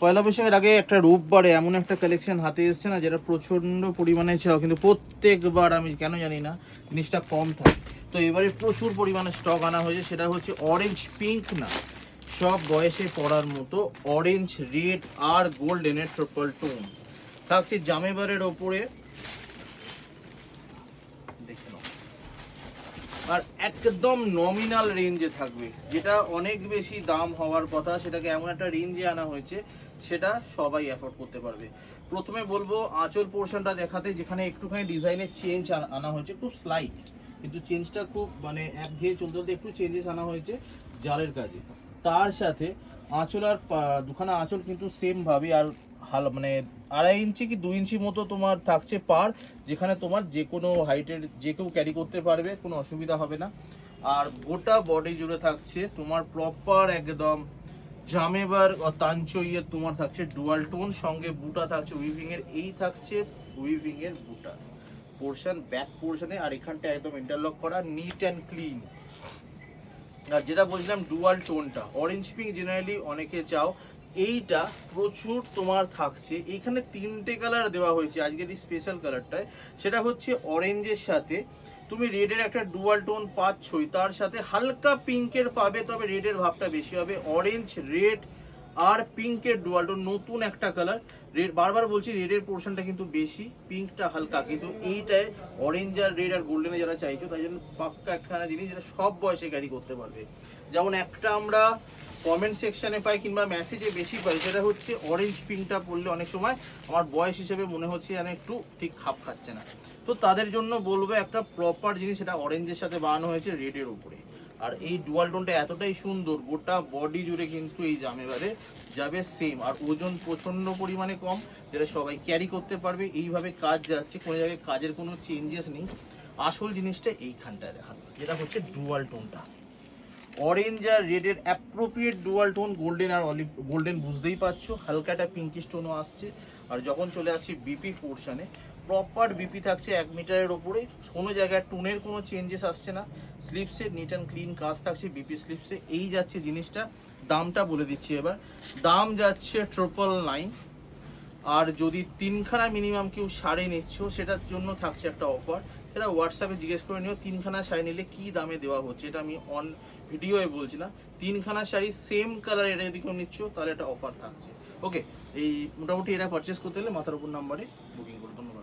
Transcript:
পয়লা বৈশাখের আগে একটা রোববারে এমন একটা কালেকশন হাতে এসছে না, যেটা প্রচণ্ড পরিমাণে ছিল কিন্তু প্রত্যেকবার আমি কেন জানি না, জিনিসটা কম থাকে। তো এবারে প্রচুর পরিমাণে স্টক আনা হয়েছে, সেটা হচ্ছে অরেঞ্জ পিঙ্ক না, সব বয়সে পড়ার মতো অরেঞ্জ রেড আর গোল্ডেনের ট্রিপল টোন থাকছে জামেবারের ওপরে দেখে নাও আর একদম নমিনাল রেঞ্জে থাকবে। যেটা অনেক বেশি দাম হওয়ার কথা, সেটাকে এমন একটা রেঞ্জে আনা হয়েছে, সেটা সবাই অ্যাফোর্ড করতে পারবে। প্রথমে বলব, আঁচল পোর্শনটা দেখাতে, যেখানে একটুখানি ডিজাইনের চেঞ্জ আনা হয়েছে, খুব স্লাইট কিন্তু চেঞ্জটা খুব মানে একঘেয়ে চলতে চলতে একটু চেঞ্জেস আনা হয়েছে জালের কাজে। তার সাথে আঁচল আর দুখানা আঁচল কিন্তু সেম ভাবে আর হাল মানে আড়াই ইঞ্চি কি দুই ইঞ্চি মতো তোমার থাকছে পার, যেখানে তোমার যে কোনো হাইটের যে কেউ ক্যারি করতে পারবে, কোনো অসুবিধা হবে না। আর গোটা বডি জুড়ে থাকছে তোমার প্রপার একদম জামেবার তাঞ্চইয়ের তোমার থাকছে ডুয়াল টোন সঙ্গে বুটা থাকছে উইভিং এর, এই থাকছে উইভিং এর বুটা। পোর্শন ব্যাক পোর্শনে আর এখানটা একদম ইন্টারলক করা নিট অ্যান্ড ক্লিন আর যেটা বলছিলাম ডুয়াল টোনটা অরেঞ্জ পিঙ্ক জেনারেলি অনেকে চাও এইটা প্রচুর তোমার থাকছে। এইখানে তিনটে কালার দেওয়া হয়েছে, আজকের এই স্পেশাল কালারটায় সেটা হচ্ছে অরেঞ্জের সাথে। তুমি রেডের একটা ডুয়াল টোন পাচ্ছই, তার সাথে হালকা পিঙ্কের পাবে, তবে রেডের ভাবটা বেশি হবে। অরেঞ্জ রেড আর পিঙ্কের ডুয়াল টোন নতুন একটা কালার রেড বারবার বলছি রেডের পোর্শনটা কিন্তু বেশি পিঙ্কটা হালকা। কিন্তু এইটায় অরেঞ্জ আর রেড আর গোল্ডেনে যারা চাইছো, তাই জন্য পাক্কা একখানা জিনিস যেটা সব বয়সে ক্যারি করতে পারবে। যেমন একটা আমরা কমেন্ট সেকশানে পাই কিংবা মেসেজে বেশি পাই, সেটা হচ্ছে অরেঞ্জ পিঙ্কটা পড়লে অনেক সময় আমার বয়স হিসেবে মনে হচ্ছে যেন একটু ঠিক খাপ খাচ্ছে না। তো তাদের জন্য বলব একটা প্রপার জিনিস, সেটা অরেঞ্জের সাথে বানানো হয়েছে রেডের উপরে। আর এই ডুয়াল টোনটা এতটাই সুন্দর, গোটা বডি জুড়ে কিন্তু এই জামেবারে যাবে সেম আর ওজন প্রচণ্ড পরিমাণে কম, যেটা সবাই ক্যারি করতে পারবে। এইভাবে কাজ যাচ্ছে, কোনো জায়গায় কাজের কোনো চেঞ্জেস নেই। আসল জিনিসটা এইখানটায় দেখানো, যেটা হচ্ছে ডুয়াল টোনটা অরেঞ্জ আর রেডের অ্যাপ্রোপ্রিয়েট ডুয়াল টোন গোল্ডেন আর অলিভ গোল্ডেন বুঝতেই পারছ। হালকা একটা পিঙ্কিশ টোনও আসছে। আর যখন চলে আসছি বিপি পোর্শনে প্রপার বিপি থাকছে এক মিটারের ওপরে। কোনো জায়গায় টোনের কোনো চেঞ্জেস আসছে না। স্লিপসে নিট অ্যান্ড ক্লিন কাজ থাকছে বিপি স্লিপসে এই যাচ্ছে জিনিসটা। দামটা বলে দিচ্ছি এবার। দাম যাচ্ছে ট্রিপল নাইন আর যদি তিনখানা মিনিমাম কেউ শাড়ি নিচ্ছ, সেটার জন্য থাকছে একটা অফার সেটা হোয়াটসঅ্যাপে জিজ্ঞেস করে নিও, তিনখানা শাড়ি নিলে কি দামে দেওয়া হচ্ছে? এটা আমি অন ভিডিওয়ে বলছি না। তিনখানা শাড়ি সেম কালার এটা যদি কেউ নিচ্ছ, তাহলে একটা অফার থাকছে। ওকে এই মোটামুটি এটা পারচেস করতে হলে মাথার উপর নাম্বারে বুকিং করবে